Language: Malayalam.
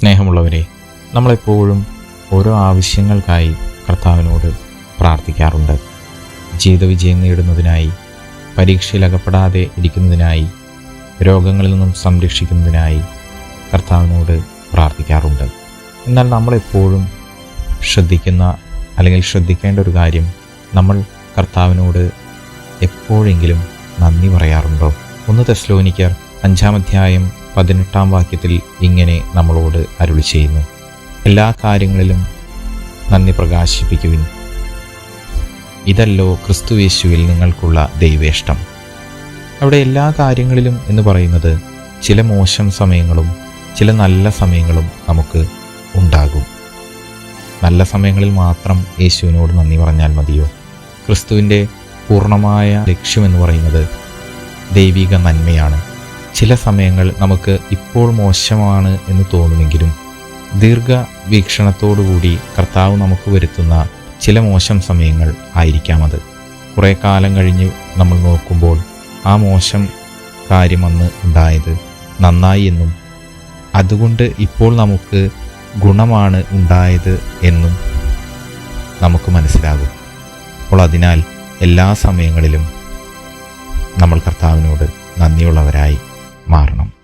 സ്നേഹമുള്ളവരെ നമ്മളെപ്പോഴും ഓരോ ആവശ്യങ്ങൾക്കായി കർത്താവിനോട് പ്രാർത്ഥിക്കാറുണ്ട്. ജീവിതവിജയം നേടുന്നതിനായി പരീക്ഷയിൽ അകപ്പെടാതെ ഇരിക്കുന്നതിനായി രോഗങ്ങളിൽ നിന്നും സംരക്ഷിക്കുന്നതിനായി കർത്താവിനോട് പ്രാർത്ഥിക്കാറുണ്ട്. എന്നാൽ നമ്മളെപ്പോഴും ശ്രദ്ധിക്കുന്ന അല്ലെങ്കിൽ ശ്രദ്ധിക്കേണ്ട ഒരു കാര്യം നമ്മൾ കർത്താവിനോട് എപ്പോഴെങ്കിലും നന്ദി പറയാറുണ്ടോ? ഒന്ന് തെസ്ലോനിക്കർ അഞ്ചാം അധ്യായം പതിനെട്ടാം വാക്യത്തിൽ ഇങ്ങനെ നമ്മളോട് അരുളി ചെയ്യുന്നു. എല്ലാ കാര്യങ്ങളിലും നന്ദി പ്രകാശിപ്പിക്കുവിൻ. ഇതല്ലോ ക്രിസ്തുവേശുവിൽ നിങ്ങൾക്കുള്ള ദൈവേഷ്ടം. അവിടെ എല്ലാ കാര്യങ്ങളിലും എന്ന് പറയുന്നത് ചില മോശം സമയങ്ങളും ചില നല്ല സമയങ്ങളും നമുക്ക് ഉണ്ടാകും. നല്ല സമയങ്ങളിൽ മാത്രം യേശുവിനോട് നന്ദി പറഞ്ഞാൽ മതിയോ? ക്രിസ്തുവിന്റെ പൂർണമായ ലക്ഷ്യമെന്ന് പറയുന്നത് ദൈവിക നന്മയാണ്. ചില സമയങ്ങൾ നമുക്ക് ഇപ്പോൾ മോശമാണ് എന്ന് തോന്നുമെങ്കിലും ദീർഘ വീക്ഷണത്തോടുകൂടി കർത്താവ് നമുക്ക് വരുത്തുന്ന ചില മോശം സമയങ്ങൾ ആയിരിക്കാം അത്. കുറേ കാലം കഴിഞ്ഞ് നമ്മൾ നോക്കുമ്പോൾ ആ മോശം കാര്യം അന്ന് ഉണ്ടായത് നന്നായി എന്നും അതുകൊണ്ട് ഇപ്പോൾ നമുക്ക് ഗുണമാണ് ഉണ്ടായത് എന്നും നമുക്ക് മനസ്സിലാകും. അപ്പോൾ അതിനാൽ എല്ലാ സമയങ്ങളിലും നമ്മൾ കർത്താവിനോട് നന്ദിയുള്ളവരായി മാറണം.